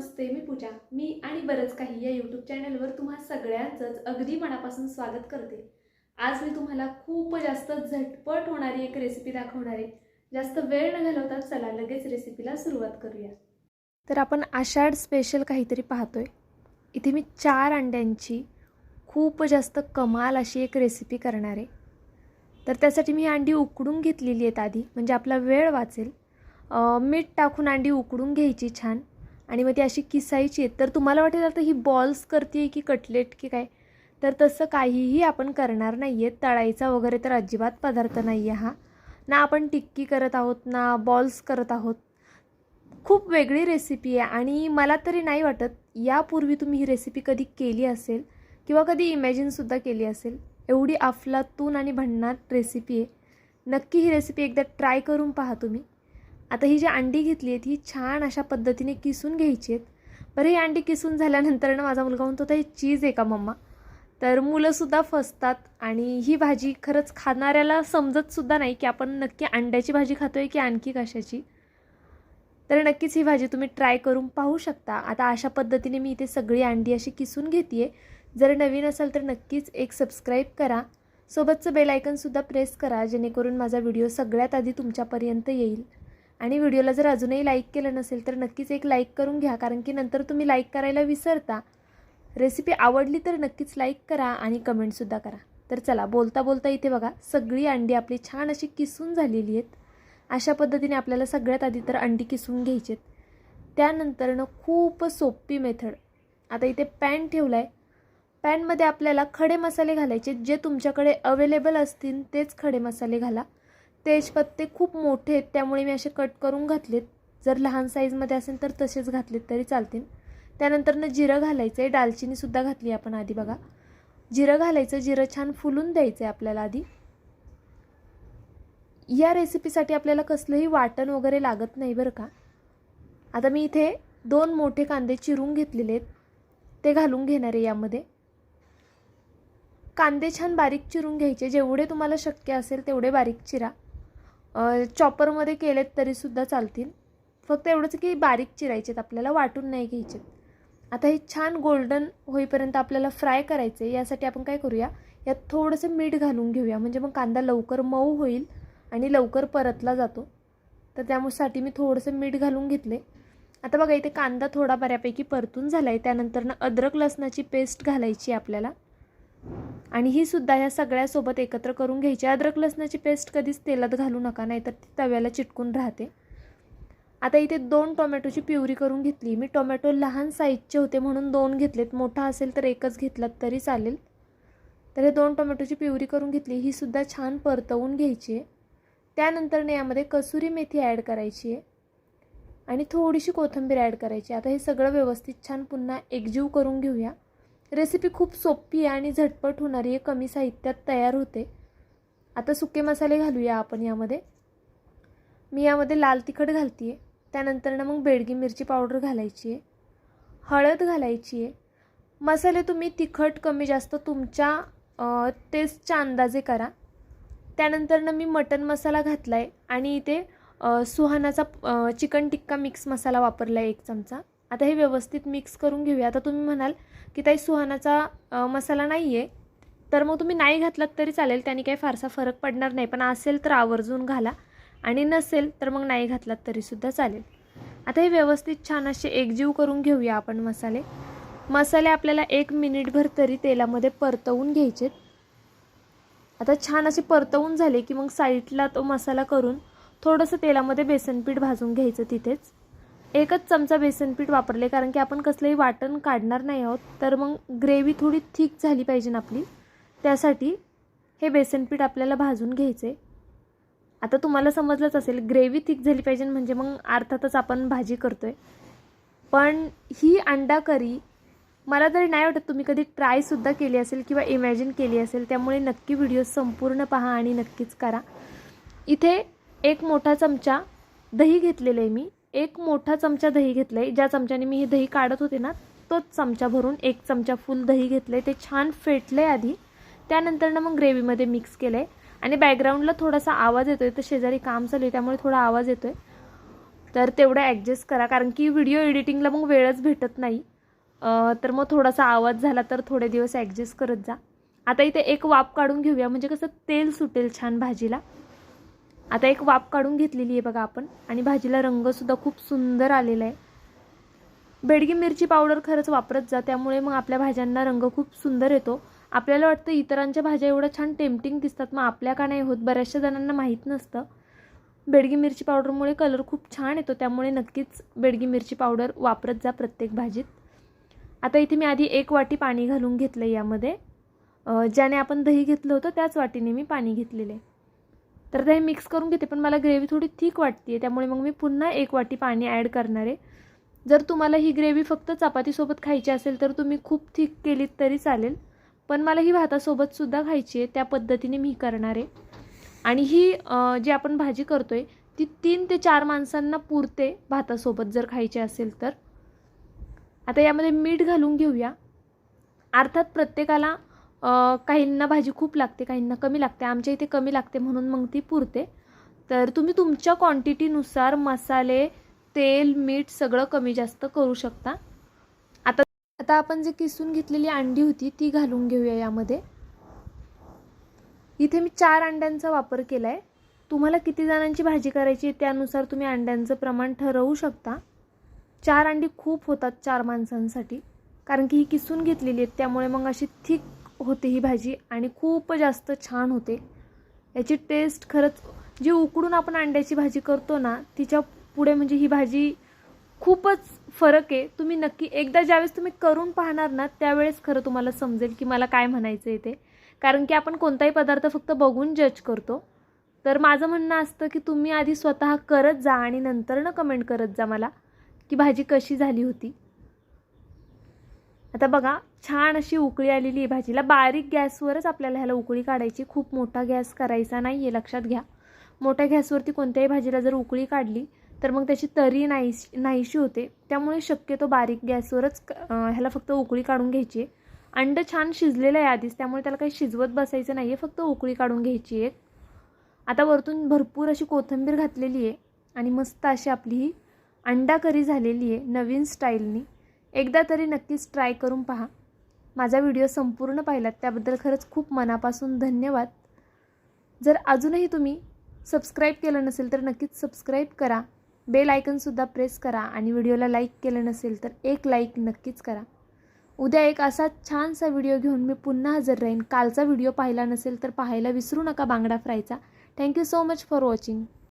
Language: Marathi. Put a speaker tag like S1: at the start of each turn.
S1: नमस्ते मी पूजा. मी आणि बरंच काही या यूट्यूब चॅनलवर तुम्हा सगळ्यांचंच अगदी मनापासून स्वागत करते. आज मी तुम्हाला खूप जास्त झटपट होणारी एक रेसिपी दाखवणार आहे. जास्त वेळ न घालवता चला लगेच रेसिपीला सुरुवात करूया. तर आपण आषाढ स्पेशल काहीतरी पाहतोय. इथे मी चार अंड्यांची खूप जास्त कमाल अशी एक रेसिपी करणार आहे. तर त्यासाठी मी अंडी उकडून घेतलेली आहेत आधी म्हणजे आपला वेळ वाचेल. मीठ टाकून अंडी उकडून घ्यायची छान. आणि मग ती अशी किसायची आहेत. तर तुम्हाला वाटेल आता ही बॉल्स करते की कटलेट की काय? तर तसं काहीही आपण करणार नाही आहे तळायचा वगैरे तर अजिबात पदार्थ नाही आहे हा. ना आपण टिक्की करत आहोत ना बॉल्स करत आहोत. खूप वेगळी रेसिपी आहे आणि मला तरी नाही वाटत यापूर्वी तुम्ही ही रेसिपी कधी केली असेल किंवा कधी इमॅजिनसुद्धा केली असेल एवढी अफलातून आणि भन्नाट रेसिपी आहे. नक्की ही रेसिपी एकदा ट्राय करून पहा तुम्ही. आता ही जी अंडी घेतली आहेत ही छान अशा पद्धतीने किसून घ्यायची आहेत. बरं ही अंडी किसून झाल्यानंतर ना माझा मुलगा म्हणतो हे चीज आहे का मम्मा? तर मुलंसुद्धा फसतात आणि ही भाजी खरंच खाणाऱ्याला समजतसुद्धा नाही की आपण नक्की अंड्याची भाजी खातो आहे की आणखी कशाची. तर नक्कीच ही भाजी तुम्ही ट्राय करून पाहू शकता. आता अशा पद्धतीने मी इथे सगळी अंडी अशी किसून घेते जर नवीन असाल तर नक्कीच एक सबस्क्राईब करा. सोबतचं बेल आयकनसुद्धा प्रेस करा जेणेकरून माझा व्हिडिओ सगळ्यात आधी तुमच्यापर्यंत येईल. आणि व्हिडिओला जर अजूनही लाईक केलं नसेल तर नक्कीच एक लाईक करून घ्या. कारण की नंतर तुम्ही लाईक करायला विसरता. रेसिपी आवडली तर नक्कीच लाईक करा आणि कमेंटसुद्धा करा. तर चला बोलता बोलता इथे बघा सगळी अंडी आपली छान अशी किसून झालेली आहेत. अशा पद्धतीने आपल्याला सगळ्यात आधी तर अंडी किसून घ्यायची आहेत. त्यानंतरनं खूप सोपी मेथड. आता इथे पॅन ठेवला आहे पॅनमध्ये आपल्याला खडे मसाले घालायचे जे तुमच्याकडे अवेलेबल असतील तेच खडे मसाले घाला. तेजपत्ते खूप मोठे आहेत त्यामुळे मी असे कट करून घातलेत. जर लहान साईजमध्ये असेल तर तसेच घातलेत तरी चालतील. त्यानंतरनं जिरं घालायचं आहे दालचिनीसुद्धा घातली आपण आधी बघा. जिरं घालायचं जिरं छान फुलून द्यायचं आहे आपल्याला आधी. या रेसिपीसाठी आपल्याला कसलंही वाटण वगैरे लागत नाही बरं का. आता मी इथे दोन मोठे कांदे चिरून घेतलेले आहेत. ते घालून घेणार आहे यामध्ये. कांदे छान बारीक चिरून घ्यायचे. जेवढे तुम्हाला शक्य असेल तेवढे बारीक चिरा. चॉपरमध्ये केलेत तरीसुद्धा चालतील. फक्त एवढंच की बारीक चिरायचेत आपल्याला वाटून नाही घ्यायचेत. आता हे छान गोल्डन होईपर्यंत आपल्याला फ्राय करायचे यासाठी आपण काय करूया? यात थोडंसं मीठ घालून घेऊया. म्हणजे मग कांदा लवकर मऊ होईल आणि लवकर परतला जातो. तर त्यामुळेसाठी मी थोडंसं मीठ घालून घेतले. आता बघा इथे कांदा थोडा बऱ्यापैकी परतून झाला आहे त्यानंतरनं अद्रक लसणाची पेस्ट घालायची आपल्याला. आणि ही सुद्धा ह्या सगळ्यासोबत एकत्र करून घ्यायची. अद्रक लसणाची पेस्ट कधीच तेलात घालू नका नाहीतर ती तव्याला चिटकून राहते. आता इथे दोन टोमॅटोची प्युरी करून घेतली. मी टोमॅटो लहान साईजचे होते म्हणून दोन घेतलेत. मोठा असेल तर एकच घेतलात तरी चालेल. तर हे दोन टोमॅटोची प्युरी करून घेतली. ही सुद्धा छान परतवून घ्यायची आहे. त्यानंतरने यामध्ये कसुरी मेथी ॲड करायची आहे आणि थोडीशी कोथिंबीर ॲड करायची आता हे सगळं व्यवस्थित छान पुन्हा एकजीव करून घेऊया. रेसिपी खूप सोपी आहे आणि झटपट होणारी आहे. कमी साहित्यात तयार होते. आता सुके मसाले घालूया आपण यामध्ये. मी यामध्ये लाल तिखट घालते आहे त्यानंतरनं मग बेडगी मिरची पावडर घालायची आहे हळद घालायची आहे मसाले तुम्ही तिखट कमी जास्त तुमच्या टेस्टच्या अंदाजे करा. त्यानंतरनं मी मटन मसाला घातला आहे आणि इथे सुहानाचा चिकन टिक्का मिक्स मसाला वापरला आहे एक चमचा. आता हे व्यवस्थित मिक्स करून घेऊया. आता तुम्ही म्हणाल की ताई सुहानाचा मसाला नाही आहे तर मग तुम्ही नाही घातलात तरी चालेल. त्याने काही फारसा फरक पडणार नाही. पण असेल तर आवर्जून घाला. आणि नसेल तर मग नाही घातलात तरीसुद्धा चालेल. आता हे व्यवस्थित छान असे एकजीव करून घेऊया आपण मसाले. मसाले आपल्याला एक मिनिटभर तरी तेलामध्ये परतवून घ्यायचेत आता छान असे परतवून झाले की मग साईडला तो मसाला करून थोडंसं तेलामध्ये बेसनपीठ भाजून घ्यायचं तिथेच. एकच चमचा बेसनपीठ वापरले कारण की आपण कसलंही वाटण काढणार नाही आहोत तर मग ग्रेव्ही थोडी थिक झाली पाहिजे ना आपली. त्यासाठी हे बेसनपीठ आपल्याला भाजून घ्यायचे आता तुम्हाला समजलंच असेल ग्रेव्ही थिक झाली पाहिजे म्हणजे मग अर्थातच आपण भाजी करतो आहे पण ही अंडा करी मला तरी नाही वाटत तुम्ही कधी ट्रायसुद्धा केली असेल किंवा इमॅजिन केली असेल त्यामुळे नक्की व्हिडिओ संपूर्ण पहा आणि नक्कीच करा. इथे एक मोठा चमचा दही घेतलेलं आहे मी. एक मोठा चमचा दही घेतलं आहे ज्या चमच्याने मी हे दही काढत होते ना तोच चमचा भरून एक चमचा फुल दही घेतलं आहे ते छान फेटलं आहे आधी त्यानंतरनं मग ग्रेव्हीमध्ये मिक्स केलं आहे आणि बॅकग्राऊंडला थोडासा आवाज येतो आहे तर शेजारी काम चालू आहे त्यामुळे थोडा आवाज येतो आहे तर तेवढं ॲडजस्ट करा. कारण की व्हिडिओ एडिटिंगला मग वेळच भेटत नाही. तर मग थोडासा आवाज झाला तर थोडे दिवस ॲडजस्ट करत जा. आता इथे एक वाफ काढून घेऊया. म्हणजे कसं तेल सुटेल छान भाजीला. आता एक वाफ काढून घेतलेली आहे बघा आपण. आणि भाजीला रंगसुद्धा खूप सुंदर आलेला आहे. बेडगी मिरची पावडर खरंच वापरत जा त्यामुळे मग आपल्या भाज्यांना रंग खूप सुंदर येतो. आपल्याला वाटतं इतरांच्या भाज्या एवढ्या छान टेम्पटिंग दिसतात मग आपल्या का नाही होत? बऱ्याचशा जणांना माहीत नसतं. बेडगी मिरची पावडरमुळे कलर खूप छान येतो त्यामुळे नक्कीच बेडगी मिरची पावडर वापरत जा प्रत्येक भाजीत. आता इथे मी आधी एक वाटी पाणी घालून घेतलं यामध्ये. ज्याने आपण दही घेतलं होतं त्याच वाटीने मी पाणी घेतलेलं आहे. तर ते मिक्स करून घेते पण मला ग्रेव्ही थोडी थिक वाटते त्यामुळे मग मी पुन्हा एक वाटी पाणी ॲड करणार आहे. जर तुम्हाला ही ग्रेव्ही फक्त चपातीसोबत खायची असेल तर तुम्ही खूप थिक केलीत तरी चालेल. पण मला ही भातासोबतसुद्धा खायची आहे त्या पद्धतीने मी करणार आहे. आणि ही जी आपण भाजी करतो आहे ती तीन ते चार माणसांना पुरते भातासोबत जर खायची असेल तर. आता यामध्ये मीठ घालून घेऊया. अर्थात प्रत्येकाला काहींना भाजी खूप लागते काहींना कमी लागते आमच्या इथे कमी लागते म्हणून मग ती पुरते. तर तुम्ही तुमच्या क्वांटिटीनुसार मसाले तेल मीठ सगळं कमी जास्त करू शकता. आता आता आपण जे किसून घेतलेली अंडी होती ती घालून घेऊया यामध्ये. इथे मी चार अंड्यांचा वापर केला आहे तुम्हाला किती जणांची भाजी करायची आहे त्यानुसार तुम्ही अंड्यांचं प्रमाण ठरवू शकता. चार अंडी खूप होतात चार माणसांसाठी. कारण की ही किसून घेतलेली आहेत त्यामुळे मग अशी थिक होते ही भाजी आणि खूप जास्त छान होते. याची टेस्ट खरंच जी उकडून आपण अंड्याची भाजी करतो ना तिच्या पुढे म्हणजे ही भाजी खूपच फरक आहे. तुम्ही नक्की एकदा ज्यावेळेस तुम्ही करून पाहणार ना त्यावेळेस खरं तुम्हाला समजेल की मला काय म्हणायचं आहे ते. कारण की आपण कोणताही पदार्थ फक्त बघून जज करतो. तर माझं म्हणणं असतं की तुम्ही आधी स्वतः करत जा आणि नंतर न कमेंट करत जा मला की भाजी कशी झाली होती. आता बघा छान अशी उकळी आलेली आहे भाजीला. बारीक गॅसवरच आपल्याला ह्याला उकळी काढायची. खूप मोठा गॅस करायचा नाही आहे लक्षात घ्या. मोठ्या गॅसवरती कोणत्याही भाजीला जर उकळी काढली तर मग त्याची तरी नाही नाहीशी होते. त्यामुळे शक्यतो बारीक गॅसवरच ह्याला फक्त उकळी काढून घ्यायची. आहे अंड छान शिजलेलं आहे आधीच त्यामुळे त्याला काही शिजवत बसायचं नाही आहे फक्त उकळी काढून घ्यायची आहे आता वरतून भरपूर अशी कोथिंबीर घातलेली आहे आणि मस्त अशी आपली ही अंडा करी झालेली आहे नवीन स्टाईलनी. एकदा तरी नक्कीच ट्राय करून पहा. माझा व्हिडिओ संपूर्ण पाहिलात त्याबद्दल खरंच खूप मनापासून धन्यवाद. जर अजूनही तुम्ही सबस्क्राईब केलं नसेल तर नक्कीच सबस्क्राईब करा. बेल आयकनसुद्धा प्रेस करा आणि व्हिडिओला लाईक केलं नसेल तर एक लाईक नक्कीच करा. उद्या एक असा छानसा व्हिडिओ घेऊन मी पुन्हा हजर राहीन. कालचा व्हिडिओ पाहिला नसेल तर पाहायला विसरू नका बांगडा फ्रायचा. Thank you so much for watching